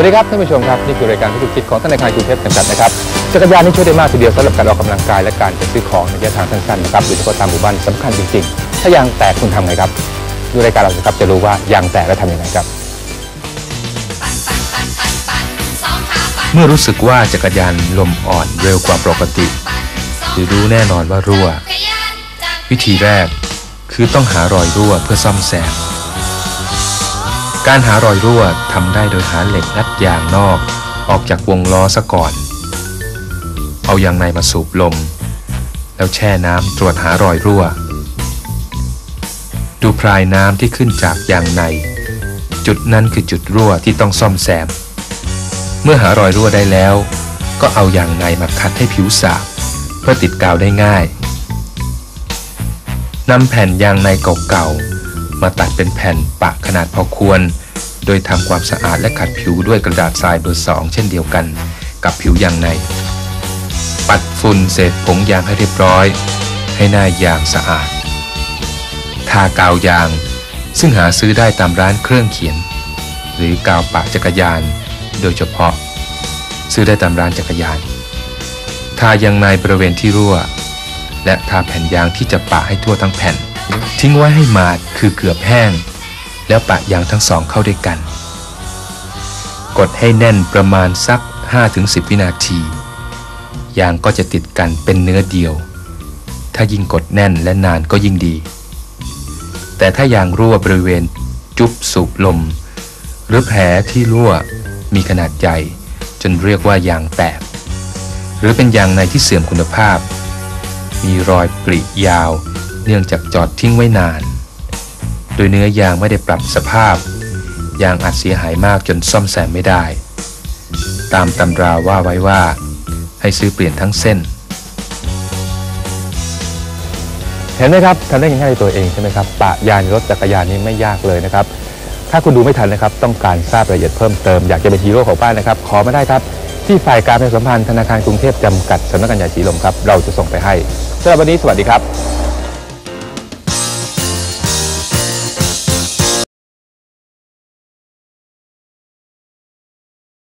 วัสดีครับท่านผู้ชมครับนี่คือรายการทุกคิดของธนาคารกรุงเทพจำกัดนะครับจักรยานนี่ช่วยได้มากทีเดียวสำหรับการออกกำลังกายและการไปซื้อของในระยะทางสั้นๆนะครับโดยเฉพาะตามหมู่บ้านสำคัญจริงๆ ถ้ายางแตกคุณทำไงครับ ดูรายการเราสิครับจะรู้ว่ายางแตกแล้วทำยังไงครับ เมื่อรู้สึกว่าจักรยานลมอ่อนเร็วกว่าปกติหรือรู้แน่นอนว่ารั่ว วิธีแรกคือต้องหารอยรั่วเพื่อซ่อมแซม การหารอยรั่วทำได้โดยหาเหล็กงัดยางนอก ออกจากวงล้อซะก่อน เอายางในมาสูบลม แล้วแช่น้ำตรวจหารอยรั่ว ดูพรายน้ำที่ขึ้นจากยางใน จุดนั้นคือจุดรั่วที่ต้องซ่อมแซม เมื่อหารอยรั่วได้แล้ว ก็เอายางในมาคัดให้ผิวสาบเพื่อติดกาวได้ง่ายนำแผ่นยางในเก่าๆ มาตัดเป็นแผ่นปะขนาดพอควร โดยทำความสะอาดและขัดผิวด้วยกระดาษทรายเบอร์สองเช่นเดียวกัน กับผิวยางใน ปัดฝุ่นเศษผงยางให้เรียบร้อย ให้หน้ายางสะอาด ทากาวยาง ซึ่งหาซื้อได้ตามร้านเครื่องเขียน หรือกาวปะจักรยาน โดยเฉพาะ ซื้อได้ตามร้านจักรยาน ทายางในบริเวณที่รั่ว และทาแผ่นยางที่จะปะให้ทั่วทั้งแผ่น ทิ้งไว้ให้หมาดคือเกือบแห้ง แล้วปะยางทั้งสองเข้าด้วยกัน กดให้แน่นประมาณสัก 5-10 วินาที ยางก็จะติดกันเป็นเนื้อเดียว ถ้ายิ่งกดแน่นและนานก็ยิ่งดี แต่ถ้ายางรั่วบริเวณจุบสูบลม หรือแผลที่รั่วมีขนาดใหญ่จนเรียกว่ายางแตก หรือเป็นยางในที่เสื่อมคุณภาพ มีรอยปริยาว เนื่องจากจอดทิ้งไว้นาน โดยเนื้อยางไม่ได้ปรับสภาพ ยางอาจเสียหายมากจนซ่อมแซมไม่ได้ ตามตำราว่าไว้ว่า ให้ซื้อเปลี่ยนทั้งเส้น เห็นไหมครับทำได้ง่ายๆตัวเองใช่ไหมครับปะยางรถจักรยานนี้ไม่ยากเลยนะครับ ถ้าคุณดูไม่ทันนะครับ ต้องการทราบรายละเอียดเพิ่มเติมอยากจะเป็นฮีโร่ของบ้านนะครับ ขอมาได้ครับที่ฝ่ายการประชาสัมพันธ์ธนาคารกรุงเทพจำกัดสำนักงานใหญ่สีลมครับ เราจะส่งไปให้สำหรับวันนี้สวัสดีครับ